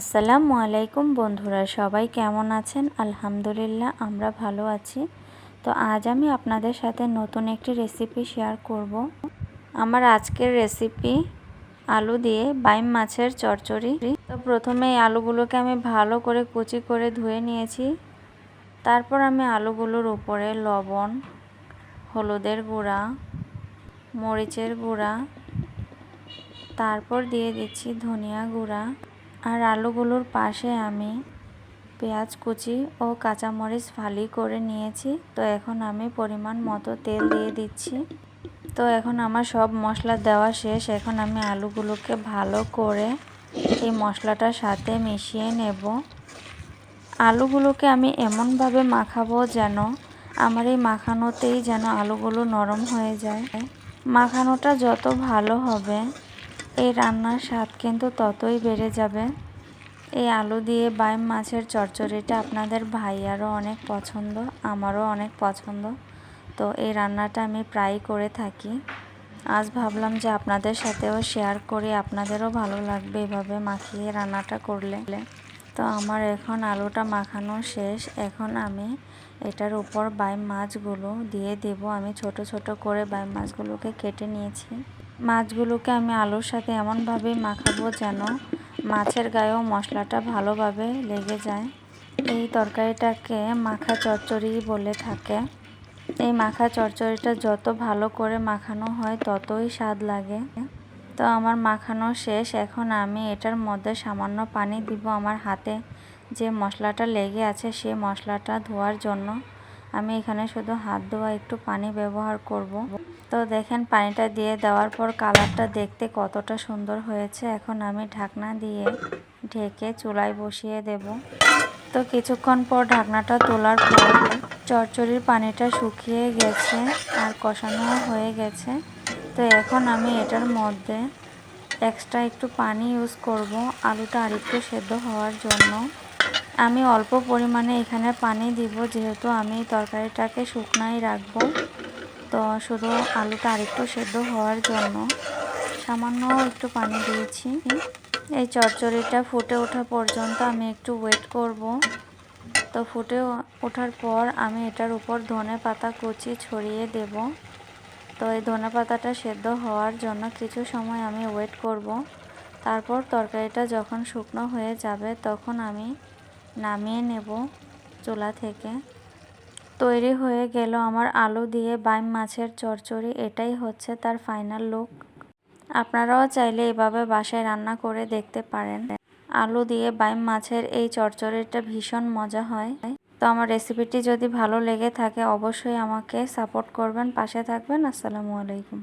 আসসালামু আলাইকুম বন্ধুরা, সবাই কেমন আছেন? আলহামদুলিল্লাহ, আমরা ভালো আছি। তো আজ আমি আপনাদের সাথে নতুন একটি রেসিপি শেয়ার করব। আমার আজকের রেসিপি আলু দিয়ে বাইম মাছের চচ্চড়ি তো প্রথমে আলুগুলোকে আমি ভালো করে কুচি করে ধুয়ে নিয়েছি। তারপর আমি আলুগুলোর উপরে লবণ, হলুদের গুঁড়া, মরিচের গুঁড়া, তারপর দিয়ে দিচ্ছি ধনিয়া গুঁড়া। আর আলুগুলোর পাশে আমি পেঁয়াজ কুচি ও কাঁচামরিচ ফালি করে নিয়েছি। তো এখন আমি পরিমাণ মতো তেল দিয়ে দিচ্ছি। তো এখন আমার সব মশলা দেওয়া শেষ। এখন আমি আলুগুলোকে ভালো করে এই মশলাটার সাথে মিশিয়ে নেব। আলুগুলোকে আমি এমনভাবে মাখাবো যেন আমার এই মাখানোতেই যেন আলুগুলো নরম হয়ে যায়। মাখানোটা যত ভালো হবে এই রান্নার স্বাদ কিন্তু ততই বেড়ে যাবে। এই আলু দিয়ে বাইম মাছের চচ্চড়িটা আপনাদের ভাইয়ারও অনেক পছন্দ, আমারও অনেক পছন্দ। তো এই রান্নাটা আমি প্রায় করে থাকি। আজ ভাবলাম যে আপনাদের সাথেও শেয়ার করি, আপনাদেরও ভালো লাগবে এভাবে মাখিয়ে রান্নাটা করলে। তো আমার এখন আলুটা মাখানো শেষ। এখন আমি এটার উপর বাইম মাছগুলো দিয়ে দেব। আমি ছোট ছোট করে বাইম মাছগুলোকে কেটে নিয়েছি। মাছগুলোকে আমি আলুর সাথে এমনভাবেই মাখাবো যেন মাছের গায়েও মশলাটা ভালোভাবে লেগে যায়। এই তরকারিটাকে মাখা চচ্চড়ি বলে থাকে। এই মাখা চচ্চড়িটা যত ভালো করে মাখানো হয়, ততই স্বাদ লাগে। তো আমার মাখানো শেষ। এখন আমি এটার মধ্যে সামান্য পানি দিব আমার হাতে। যে মশলাটা লেগে আছে, সে মশলাটা ধোয়ার জন্য আমি এখানে শুধু হাত ধোয়া, একটু পানি ব্যবহার করব। তো দেখেন, পানিটা দিয়ে দেওয়ার পর কালারটা দেখতে কতটা সুন্দর হয়েছে। এখন আমি ঢাকনা দিয়ে ঢেকে চুলায় বসিয়ে দেব। তো কিছুক্ষণ পর ঢাকনাটা তোলার পর চরচড়ির পানিটা শুকিয়ে গেছে আর কষানো হয়ে গেছে। তো এখন আমি এটার মধ্যে এক্সট্রা একটু পানি ইউজ করব। আলুটা আরেকটু সেদ্ধ হওয়ার জন্য। আমি অল্প পরিমাণে এখানে পানি দিব, যেহেতু আমি তরকারিটাকে শুকনাই রাখব। তো শুধু আলুটা আরেকটু সেদ্ধ হওয়ার জন্য সামান্য একটু পানি দিয়েছি। এই চচ্চড়িটা ফুটে ওঠা পর্যন্ত আমি একটু ওয়েট করব। তো ফুটে ওঠার পর আমি এটার উপর ধনে পাতা কুচি ছড়িয়ে দেব। তো এই ধনে পাতাটা সেদ্ধ হওয়ার জন্য কিছু সময় আমি ওয়েট করব। তারপর তরকারিটা যখন শুকনো হয়ে যাবে, তখন আমি নামিয়ে নেব চুলা থেকে। তৈরি হয়ে গেল আমার আলু দিয়ে বাইম মাছের চচ্চড়ি এটাই হচ্ছে তার ফাইনাল লুক আপনারাও চাইলে এভাবে বাসায় রান্না করে দেখতে পারেন। আলু দিয়ে বাইম মাছের এই চচ্চড়িটা ভীষণ মজা হয়। তো আমার রেসিপিটি যদি ভালো লেগে থাকে, অবশ্যই আমাকে সাপোর্ট করবেন। পাশে থাকবেন, আসসালামু আলাইকুম।